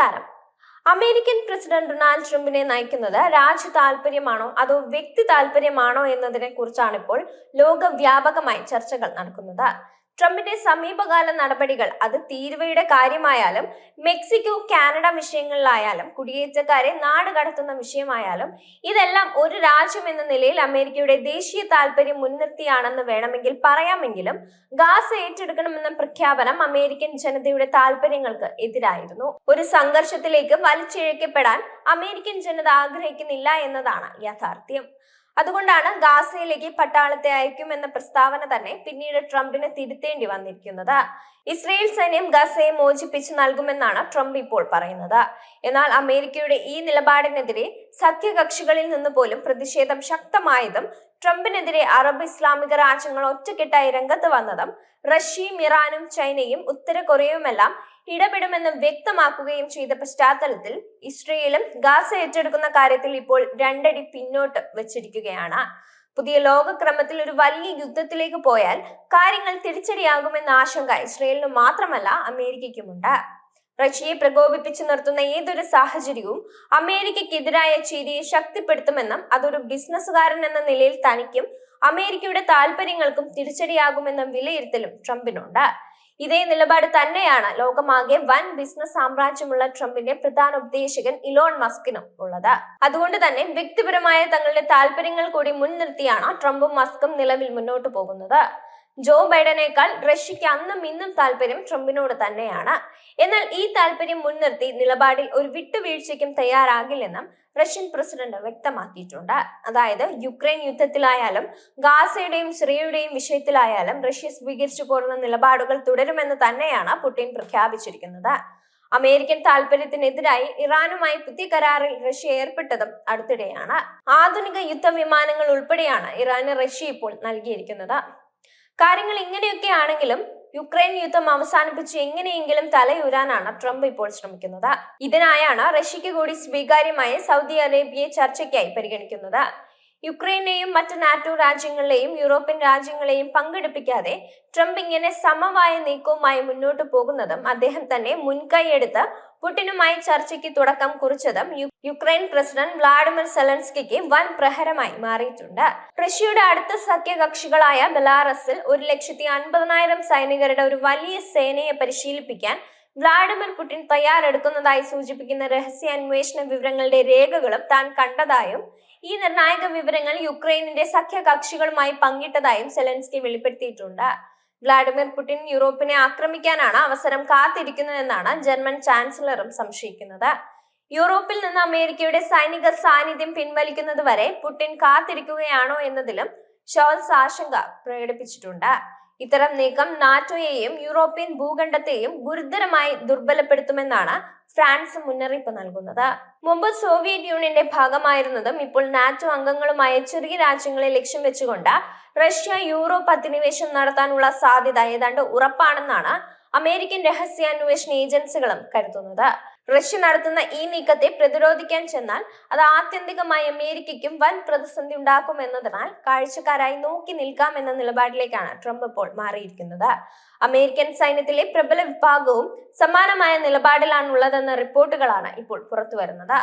നമസ്കാരം. American president Donald ട്രംപിനെ നയിക്കുന്നത് രാജ്യ താല്പര്യമാണോ അതോ വ്യക്തി താല്പര്യമാണോ എന്നതിനെ കുറിച്ചാണ് ഇപ്പോൾ ലോകവ്യാപകമായി ചർച്ചകൾ നടക്കുന്നത്. ട്രംപിന്റെ സമീപകാല നടപടികൾ അത് തീരുവയുടെ കാര്യമായാലും മെക്സിക്കോ കാനഡ വിഷയങ്ങളിലായാലും കുടിയേറ്റക്കാരെ നാട് കടത്തുന്ന വിഷയമായാലും ഇതെല്ലാം ഒരു രാജ്യം എന്ന നിലയിൽ അമേരിക്കയുടെ ദേശീയ താല്പര്യം മുൻനിർത്തിയാണെന്ന് വേണമെങ്കിൽ പറയാമെങ്കിലും ഗാസ് ഏറ്റെടുക്കണമെന്ന പ്രഖ്യാപനം അമേരിക്കൻ ജനതയുടെ താല്പര്യങ്ങൾക്ക് എതിരായിരുന്നു. ഒരു സംഘർഷത്തിലേക്ക് വലിച്ചിഴക്കപ്പെടാൻ അമേരിക്കൻ ജനത ആഗ്രഹിക്കുന്നില്ല എന്നതാണ് യാഥാർത്ഥ്യം. അതുകൊണ്ടാണ് ഗാസയിലേക്ക് പട്ടാളത്തെ അയക്കും എന്ന പ്രസ്താവന തന്നെ പിന്നീട് ട്രംപിന് തിരുത്തേണ്ടി വന്നിരിക്കുന്നത്. ഇസ്രയേൽ സൈന്യം ഗസയെ മോചിപ്പിച്ചു നൽകുമെന്നാണ് ട്രംപ് ഇപ്പോൾ പറയുന്നത്. എന്നാൽ അമേരിക്കയുടെ ഈ നിലപാടിനെതിരെ സഖ്യകക്ഷികളിൽ നിന്ന് പോലും പ്രതിഷേധം ശക്തമായതും ട്രംപിനെതിരെ അറബ് ഇസ്ലാമിക രാജ്യങ്ങൾ ഒറ്റക്കെട്ടായി രംഗത്ത് വന്നതും റഷ്യയും ഇറാനും ചൈനയും ഉത്തര കൊറിയയുമെല്ലാം ഇടപെടുമെന്ന് വ്യക്തമാക്കുകയും ചെയ്ത പശ്ചാത്തലത്തിൽ ഇസ്രയേലും ഗാസ ഏറ്റെടുക്കുന്ന കാര്യത്തിൽ ഇപ്പോൾ രണ്ടടി പിന്നോട്ട് വെച്ചിരിക്കുകയാണ്. പുതിയ ലോകക്രമത്തിൽ ഒരു വലിയ യുദ്ധത്തിലേക്ക് പോയാൽ കാര്യങ്ങൾ തിരിച്ചടിയാകുമെന്ന ആശങ്ക ഇസ്രയേലിന് മാത്രമല്ല അമേരിക്കയ്ക്കുമുണ്ട്. റഷ്യയെ പ്രകോപിപ്പിച്ചു നിർത്തുന്ന ഏതൊരു സാഹചര്യവും അമേരിക്കയ്ക്കെതിരായ ചിരിയെ ശക്തിപ്പെടുത്തുമെന്നും അതൊരു ബിസിനസ്സുകാരൻ എന്ന നിലയിൽ തനിക്കും അമേരിക്കയുടെ താല്പര്യങ്ങൾക്കും തിരിച്ചടിയാകുമെന്നും വിലയിരുത്തലും ട്രംപിനുണ്ട്. ഇതേ നിലപാട് തന്നെയാണ് ലോകമാകെ വൻ ബിസിനസ് സാമ്രാജ്യമുള്ള ട്രംപിന്റെ പ്രധാന ഉപദേശകൻ ഇലോൺ മസ്കിനും ഉള്ളത്. അതുകൊണ്ട് തന്നെ വ്യക്തിപരമായ തങ്ങളുടെ താല്പര്യങ്ങൾ കൂടി മുൻനിർത്തിയാണ് ട്രംപും മസ്കും നിലവിൽ മുന്നോട്ട് പോകുന്നത്. ജോ ബൈഡനേക്കാൾ റഷ്യയ്ക്ക് അന്നും ഇന്നും താല്പര്യം ട്രംപിനോട് തന്നെയാണ്. എന്നാൽ ഈ താല്പര്യം മുൻനിർത്തി നിലപാടിൽ ഒരു വിട്ടുവീഴ്ചയ്ക്കും തയ്യാറാകില്ലെന്നും റഷ്യൻ പ്രസിഡന്റ് വ്യക്തമാക്കിയിട്ടുണ്ട്. അതായത് യുക്രൈൻ യുദ്ധത്തിലായാലും ഗാസയുടെയും സിറിയയുടെയും വിഷയത്തിലായാലും റഷ്യ സ്വീകരിച്ചു പോരുന്ന നിലപാടുകൾ തുടരുമെന്ന് തന്നെയാണ് പുടിൻ പ്രഖ്യാപിച്ചിരിക്കുന്നത്. അമേരിക്കൻ താല്പര്യത്തിനെതിരായി ഇറാനുമായി പുതിയ കരാറിൽ റഷ്യ ഏർപ്പെട്ടതും അടുത്തിടെയാണ്. ആധുനിക യുദ്ധ വിമാനങ്ങൾ ഉൾപ്പെടെയാണ് ഇറാന് റഷ്യ ഇപ്പോൾ നൽകിയിരിക്കുന്നത്. കാര്യങ്ങൾ ഇങ്ങനെയൊക്കെ ആണെങ്കിലും യുക്രൈൻ യുദ്ധം അവസാനിപ്പിച്ച് എങ്ങനെയെങ്കിലും തലയുരാനാണ് ട്രംപ് ഇപ്പോൾ ശ്രമിക്കുന്നത്. ഇതിനായാണ് റഷ്യക്ക് കൂടി സ്വീകാര്യമായ സൗദി അറേബ്യയെ ചർച്ചയ്ക്കായി പരിഗണിക്കുന്നത്. യുക്രൈനെയും മറ്റ് നാറ്റോ രാജ്യങ്ങളെയും യൂറോപ്യൻ രാജ്യങ്ങളെയും പങ്കെടുപ്പിക്കാതെ ട്രംപ് ഇങ്ങനെ സമവായ നീക്കവുമായി മുന്നോട്ടു പോകുന്നതും അദ്ദേഹം തന്നെ മുൻകൈയെടുത്ത് പുടിനുമായി ചർച്ചയ്ക്ക് തുടക്കം കുറിച്ചതും യുക്രൈൻ പ്രസിഡന്റ് വ്ളാഡിമിർ സെലൻസ്കിക്ക് വൻ പ്രഹരമായി മാറിയിട്ടുണ്ട്. റഷ്യയുടെ അടുത്ത സഖ്യകക്ഷികളായ ബെലാറസിൽ ഒരു ലക്ഷത്തി അൻപതിനായിരം സൈനികരുടെ ഒരു വലിയ സേനയെ പരിശീലിപ്പിക്കാൻ വ്ളാഡിമിർ പുടിൻ തയ്യാറെടുക്കുന്നതായി സൂചിപ്പിക്കുന്ന രഹസ്യ അന്വേഷണ വിവരങ്ങളുടെ രേഖകളും താൻ കണ്ടതായും ഈ നിർണായക വിവരങ്ങൾ യുക്രൈനിന്റെ സഖ്യകക്ഷികളുമായി പങ്കിട്ടതായും സെലൻസ്കി വെളിപ്പെടുത്തിയിട്ടുണ്ട്. വ്ളാഡിമിർ പുടിൻ യൂറോപ്പിനെ ആക്രമിക്കാനാണ് അവസരം കാത്തിരിക്കുന്നതെന്നാണ് ജർമ്മൻ ചാൻസലറും സംശയിക്കുന്നത്. യൂറോപ്പിൽ നിന്ന് അമേരിക്കയുടെ സൈനിക സാന്നിധ്യം പിൻവലിക്കുന്നതുവരെ പുടിൻ കാത്തിരിക്കുകയാണോ എന്നതിലും ഷോൾസ് ആശങ്ക പ്രകടിപ്പിച്ചിട്ടുണ്ട്. ഇത്തരം നീക്കം നാറ്റോയെയും യൂറോപ്യൻ ഭൂഖണ്ഡത്തെയും ഗുരുതരമായി ദുർബലപ്പെടുത്തുമെന്നാണ് ഫ്രാൻസ് മുന്നറിയിപ്പ് നൽകുന്നത്. മുമ്പ് സോവിയറ്റ് യൂണിയന്റെ ഭാഗമായിരുന്നതും ഇപ്പോൾ നാറ്റോ അംഗങ്ങളുമായ ചെറിയ രാജ്യങ്ങളെ ലക്ഷ്യം വെച്ചുകൊണ്ട് റഷ്യ യൂറോപ്പ് അധിനിവേശം നടത്താനുള്ള സാധ്യത ഏതാണ്ട് ഉറപ്പാണെന്നാണ് അമേരിക്കൻ രഹസ്യാന്വേഷണ ഏജൻസികളും കരുതുന്നത്. റഷ്യ നടത്തുന്ന ഈ നീക്കത്തെ പ്രതിരോധിക്കാൻ ചെന്നാൽ അത് ആത്യന്തികമായി അമേരിക്കയ്ക്കും വൻ പ്രതിസന്ധി ഉണ്ടാക്കുമെന്നതിനാൽ കാഴ്ചക്കാരായി നോക്കി നിൽക്കാം എന്ന നിലപാടിലേക്കാണ് ട്രംപ് ഇപ്പോൾ മാറിയിരിക്കുന്നത്. അമേരിക്കൻ സൈന്യത്തിലെ പ്രബല വിഭാഗവും സമാനമായ നിലപാടിലാണുള്ളതെന്ന റിപ്പോർട്ടുകളാണ് ഇപ്പോൾ പുറത്തുവരുന്നത്.